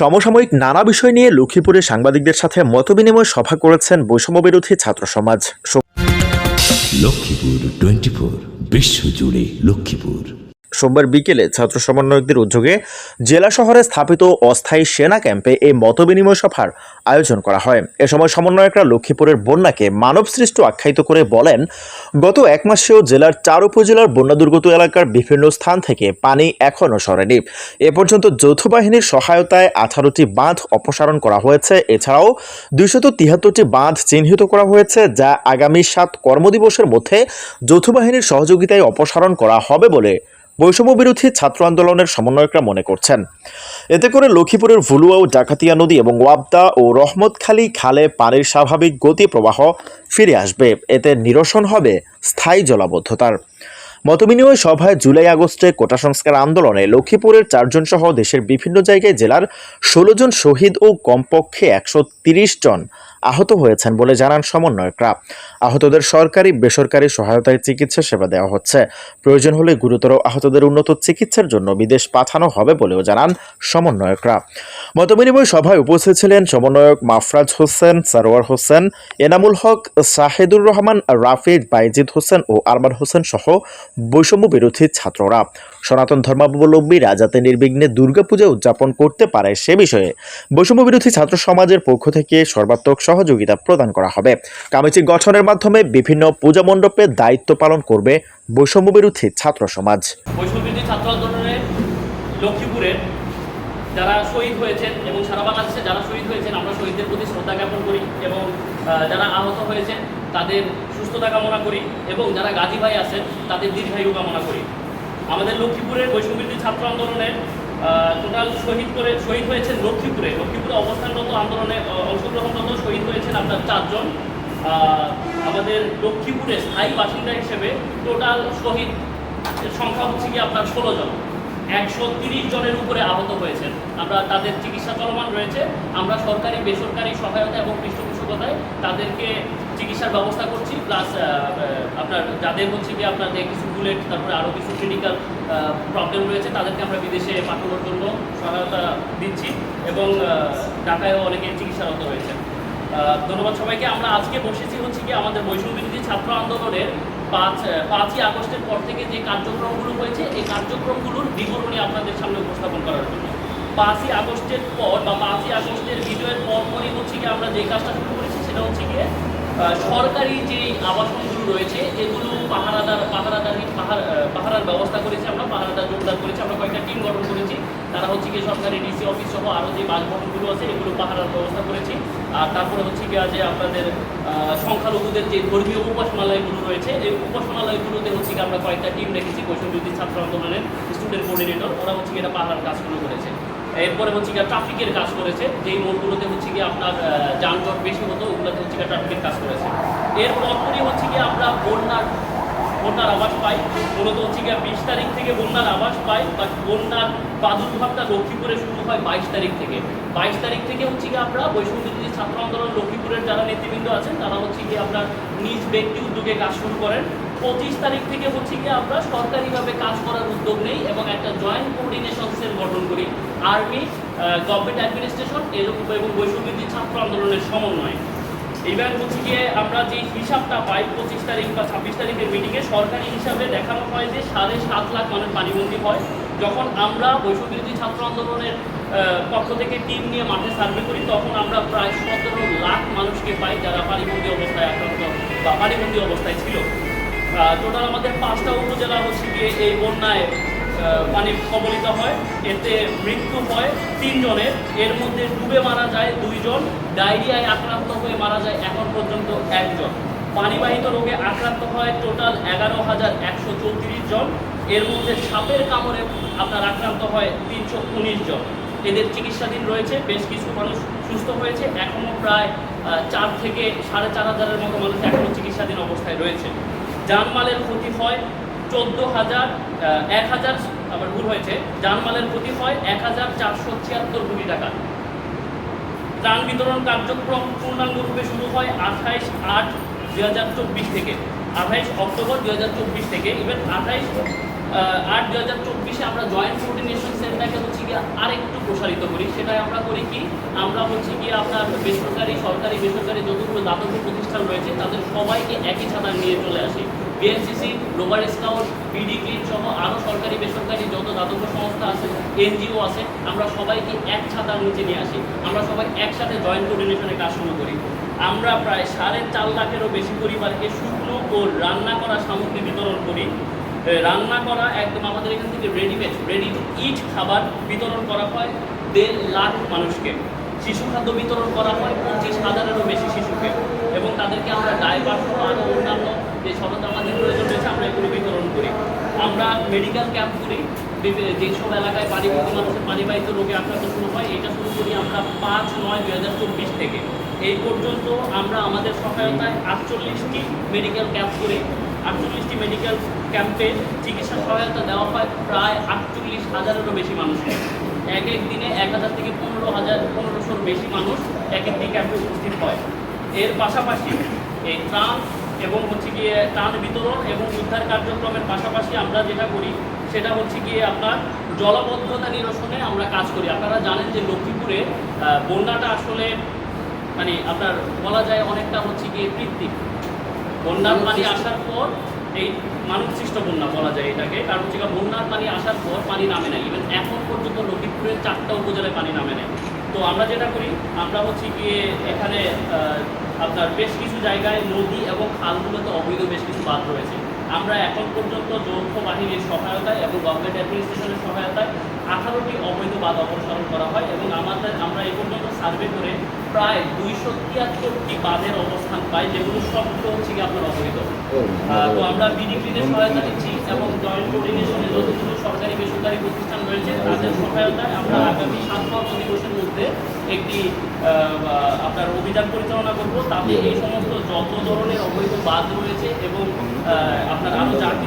সমসাময়িক নানা বিষয় নিয়ে লক্ষ্মীপুরে সাংবাদিকদের সাথে মতবিনিময় সভা করেছেন বৈষম্যবিরোধী ছাত্র সমাজ। লক্ষ্মীপুর টোয়েন্টি ফোর বিশ্বজুড়ে লক্ষ্মীপুর। সোমবার বিকেলে ছাত্র সমন্বয়কদের উদ্যোগে জেলা শহরে স্থাপিত অস্থায়ী সেনা ক্যাম্পে এই মতবিনিময় সভার আয়োজন করা হয়। এ সময় সমন্বয়করা লক্ষ্মীপুরের বন্যাকে মানবসৃষ্ট আখ্যায়িত করে বলেন, গত এক মাসেও জেলার চার উপজেলার বন্যা দুর্গত এলাকার বিভিন্ন স্থান থেকে পানি এখনও সরেনি। এ পর্যন্ত যৌথ বাহিনীর সহায়তায় আঠারোটি বাঁধ অপসারণ করা হয়েছে। এছাড়াও দুইশত তিয়াত্তরটি বাঁধ চিহ্নিত করা হয়েছে, যা আগামী সাত কর্মদিবসের মধ্যে যৌথ বাহিনীর সহযোগিতায় অপসারণ করা হবে বলে বৈষম্য বিরোধী ছাত্র আন্দোলনের সমন্বয়করা মনে করছেন। এতে করে লক্ষ্মীপুরের ভুলুয়া ও ডাকাতিয়া নদী এবং ওয়াবদা ও রহমতখালী খালে পানির স্বাভাবিক গতি প্রবাহ ফিরে আসবে। এতে নিরসন হবে স্থায়ী জলাবদ্ধতার। মতবিনিময় সভায় জুলাই আগস্টে কোটা সংস্কার আন্দোলনে লক্ষ্মীপুরের চারজন সহ দেশের বিভিন্ন জায়গায় জেলার ষোলো জন শহীদ ও কমপক্ষে একশো জন আহত হয়েছেন বলে জানান সমন্বয়করা আহতদের সরকারি, বেসরকারি সহায়তায় চিকিৎসা সেবা দেওয়া হচ্ছে। প্রয়োজন হলে গুরুতর আহতদের উন্নত চিকিৎসার জন্য বিদেশ পাঠানো হবে বলেও জানান সমন্বয়করা মতবিনিময় সভায় উপস্থিত ছিলেন সমন্বয়ক মাফরাজ হোসেন, সারোয়ার হোসেন, এনামুল হক শাহেদুর রহমান, রাফিদ, বাইজিদ হোসেন ও আরমান হোসেন সহ বৈষম্য বিরোধী ছাত্ররা। সনাতন ধর্মাবলম্বীরা যাতে নির্বিঘ্নে দুর্গাপূজা উদযাপন করতে পারে সে বিষয়ে। বৈষম্য বিরোধী ছাত্র সমাজের পক্ষ থেকে সর্বাত্মক সহযোগিতা প্রদান করা হবে। কমিটি গঠনের মাধ্যমে বিভিন্ন পূজা মণ্ডপে দায়িত্ব পালন করবে বৈষম্য বিরোধী ছাত্র সমাজ। লক্ষ্মীপুরের যারা শহীদ হয়েছেন এবং সারা বাংলাদেশে যারা শহীদ হয়েছেন, আমরা শহীদদের প্রতি শ্রদ্ধা জ্ঞাপন করি এবং যারা আহত হয়েছেন, তাদের সুস্থতা কামনা করি এবং যারা গাজী ভাই আছেন, তাদের দীর্ঘায়ু কামনা করি। আমাদের লক্ষ্মীপুরের বৈষ্ণববিরোধী ছাত্র আন্দোলনের টোটাল শহীদ করে শহীদ হয়েছেন লক্ষ্মীপুরে। লক্ষ্মীপুরে অবস্থানরত আন্দোলনে অংশগ্রহণরত শহীদ হয়েছেন আপনার চারজন। আমাদের লক্ষ্মীপুরে স্থায়ী বাসিন্দা হিসেবে টোটাল শহীদ সংখ্যা হচ্ছে কি আপনার ষোলো জন। একশো তিরিশ জনের উপরে আহত হয়েছেন। আমরা তাদের চিকিৎসা চলমান রয়েছে। আমরা সরকারি, বেসরকারি সহায়তা এবং পৃষ্ঠপোষকতায় তাদেরকে চিকিৎসার ব্যবস্থা করছি প্লাস আপনার যাদের হচ্ছে কি আপনার কিছু বুলেট তারপরে আরও কিছু ক্রিটিক্যাল প্রবলেম রয়েছে, তাদেরকে আমরা বিদেশে পাঠানোর জন্য সহায়তা দিচ্ছি এবং ঢাকায়ও অনেকে চিকিৎসারত রয়েছে ধন্যবাদ সবাইকে। আমরা আজকে বসেছি হচ্ছে কি আমাদের বৈষম্য বিরোধী ছাত্র আন্দোলনের পাঁচ পাঁচই আগস্টের পর থেকে যে কার্যক্রমগুলো হয়েছে, এই কার্যক্রমগুলোর বিবরণী আপনাদের সামনে উপস্থাপন করার জন্য। পাঁচই আগস্টের পর বা পাঁচই আগস্টের ভিডিওর পর পরই হচ্ছে কি আমরা যে কাজটা শুরু সেটা হচ্ছে গিয়ে সরকারি যে আবাসনগুলো রয়েছে এগুলো পাহারাদার পাহারাদারি পাহারা আহ, পাহারার ব্যবস্থা করেছি আমরা পাহারাদার জোরদার করেছি আমরা কয়েকটা টিম গঠন করেছি। তারা হচ্ছে গিয়ে সরকারি ডিসি অফিস সহ আরও যে বাসভবনগুলো আছে এগুলো পাহারার ব্যবস্থা করেছি। আর তারপরে হচ্ছে গিয়ে যে আপনাদের সংখ্যালঘুদের যে ধর্মীয় উপাসনালয়গুলো রয়েছে এই উপাসনালয়গুলোতে হচ্ছে গিয়ে আমরা কয়েকটা টিম রেখেছি বৈষ্ণবী ছাত্র আন্দোলনের স্টুডেন্ট কোঅর্ডিনেটর ওরা হচ্ছে গিয়ে এটা পাহারার কাজগুলো করেছে। এরপরে হচ্ছে গিয়ে ট্রাফিকের কাজ করেছে। যেই মোড়গুলোতে হচ্ছে গিয়ে আপনার যানজট বেশি হতো, ওগুলোতে হচ্ছে গিয়ে ট্রাফিকের কাজ করেছে। এরপরই হচ্ছে গিয়ে আমরা বন্যার বন্যার আবাস পাই। মূলত হচ্ছে গিয়ে বিশ তারিখ থেকে বন্যার আবাস পাই বাট বন্যার প্রাদুর্ভাবটা লক্ষ্মীপুরে শুরু হয় বাইশ তারিখ থেকে। বাইশ তারিখ থেকে হচ্ছে গিয়ে আমরা বৈষ্ণব ছাত্র আন্দোলন লক্ষ্মীপুরের যারা নেতৃবৃন্দ আছেন, তারা হচ্ছে গিয়ে আপনার নিজ ব্যক্তি উদ্যোগে কাজ শুরু করেন। পঁচিশ তারিখ থেকে হচ্ছে গিয়ে আমরা সরকারিভাবে কাজ করার উদ্যোগ নেই এবং একটা জয়েন্ট কোঅর্ডিনেশন সেল গঠন করি। আর্মি গভর্নমেন্ট অ্যাডমিনিস্ট্রেশন এরকম এবং বৈষ্ণব ছাত্র আন্দোলনের সমন্বয়। এবার হচ্ছে গিয়ে আমরা যে হিসাবটা পাই পঁচিশ তারিখ বা ছাব্বিশ তারিখের মিটিংয়ে সরকারি হিসাবে দেখানো হয় যে সাড়ে সাত লাখ মানুষ পানিবন্দী হয়। যখন আমরা বৈষম্যবিরোধী ছাত্র আন্দোলনের পক্ষ থেকে টিম নিয়ে মাঠে সার্ভে করি, তখন আমরা প্রায় সতেরো লাখ মানুষকে পাই যারা পানিবন্দী অবস্থায় আক্রান্ত বা পানিবন্দী অবস্থায় ছিল। টোটাল আমাদের পাঁচটা উপজেলা হচ্ছে গিয়ে এই বন্যায় পানি কবলিত হয়। এতে মৃত্যু হয় তিনজনের। এর মধ্যে ডুবে মারা যায় দুইজন, ডায়রিয়ায় আক্রান্ত হয়ে মারা যায় এখন পর্যন্ত একজন। পানিবাহিত রোগে আক্রান্ত হয় টোটাল এগারো হাজার একশো চৌত্রিশ জন। এর মধ্যে সাপের কামড়ে আপনার আক্রান্ত হয় তিনশো উনিশ জন। এদের চিকিৎসাধীন রয়েছে, বেশ কিছু মানুষ সুস্থ হয়েছে। এখনও প্রায় চার থেকে সাড়ে চার হাজারের মতো মানুষ এখনও চিকিৎসাধীন অবস্থায় রয়েছে। জানমালের ক্ষতি হয় চোদ্দ হাজার এক হাজার আবার ভুল হয়েছে, জানমালের ক্ষতি হয় এক হাজার চারশো ছিয়াত্তর কোটি টাকা। ত্রাণ বিতরণ কার্যক্রম পূর্ণাঙ্গরূপে শুরু হয় আঠাইশ আট দুই থেকে। আঠাইশ অক্টোবর দুই হাজার চব্বিশ থেকে ইভেন আঠাইশ আট দুই হাজার চব্বিশে আমরা জয়েন্ট কোঅর্ডিনেশন সেলটাকে হচ্ছে গিয়ে আরেকটু প্রসারিত করি। সেটাই আমরা করি কি, আমরা হচ্ছে গিয়ে আপনার বেসরকারি, সরকারি, বেসরকারি যতগুলো দাতব্য প্রতিষ্ঠান রয়েছে, তাদের সবাইকে একই ছাতায় নিয়ে চলে আসি। বিএনসিসি গ্লোবাল স্কাউট বিডি সহ আরও সরকারি, বেসরকারি যত দাতব্য সংস্থা আছে এনজিও আছে, আমরা সবাইকে এক ছাতার নিচে নিয়ে আসি। আমরা সবাই একসাথে জয়েন্ট কোঅর্ডিনেশনে কাজ শুরু করি। আমরা প্রায় সাড়ে চার লাখেরও বেশি পরিবারকে শুকনো ও রান্না করা সামগ্রী বিতরণ করি। রান্না করা একদম আমাদের এখান থেকে রেডিমেড রেডি ইট খাবার বিতরণ করা হয় দেড় লাখ মানুষকে। শিশু খাদ্য বিতরণ করা হয় পঁচিশ হাজারেরও বেশি শিশুকে। এবং তাদেরকে আমরা ডাইভার আরও অন্যান্য যে সরঞ্জামাদের প্রয়োজন রয়েছে, আমরা এগুলো বিতরণ করি। আমরা মেডিকেল ক্যাম্প করি। যেসব এলাকায় পানিপতি মানুষের পানিবাহিত রোগে আক্রান্ত শুরু হয়, এটা শুরু করি আমরা পাঁচ নয় চব্বিশ থেকে। এই পর্যন্ত আমরা আমাদের সহায়তায় আটচল্লিশটি মেডিকেল ক্যাম্প করি আটচল্লিশটি মেডিকেল ক্যাম্পে চিকিৎসা সহায়তা দেওয়া হয় প্রায় আটচল্লিশ হাজারেরও বেশি মানুষকে এক এক দিনে এক হাজার থেকে পনেরো হাজার, পনেরোশোর বেশি মানুষ এক একটি ক্যাম্পে উপস্থিত হয়। এর পাশাপাশি এই ত্রাণ এবং হচ্ছে গিয়ে ত্রাণ বিতরণ এবং উদ্ধার কার্যক্রমের পাশাপাশি আমরা যেটা করি, সেটা হচ্ছে গিয়ে আপনার জলবদ্ধতা নিরসনে আমরা কাজ করি। আপনারা জানেন যে লক্ষ্মীপুরে বন্যাটা আসলে মানে আপনার বলা যায় অনেকটা হচ্ছে গিয়ে কৃত্রিম। বন্যার পানি আসার পর এই মানব সৃষ্ট বন্যা বলা যায় এটাকে। কারণ হচ্ছে বন্যার পানি আসার পর পানি নামে না। ইভেন এখন পর্যন্ত লক্ষ্মীপুরের চারটা উপজেলায় পানি নামে না। তো আমরা যেটা করি আমরা হচ্ছে গিয়ে এখানে আপনার বেশ কিছু জায়গায় নদী এবং খালগুলোতে অবৈধ বেশ কিছু বাঁধ রয়েছে। আমরা এখন পর্যন্ত যৌথ বাহিনীর সহায়তায় এবং গভর্নমেন্ট অ্যাডমিনিস্ট্রেশনের সহায়তায় আঠারোটি অবৈধ বাঁধ অপসারণ করা হয় এবং আমাদের আমরা এই পর্যন্ত সার্ভে করে প্রায় দুইশো তিয়াত্তরটি বাঁধের অবস্থান পাই যেগুলো সবগুলো হচ্ছে কি আপনার আহ, তো আমরা বিডিপিদের সহায়তা নিচ্ছি এবং জয়েন্ট কোঅর্ডিনেশনে যতগুলো সরকারি বেসরকারি প্রতিষ্ঠান রয়েছে তাদের সহায়তায় আমরা আগামী সাত মাস দিবসের মধ্যে একটি আপনার অভিযান পরিচালনা করব। তাতে এই সমস্ত যত ধরনের অবৈধ বাদ রয়েছে এবং আপনার আরও চারটি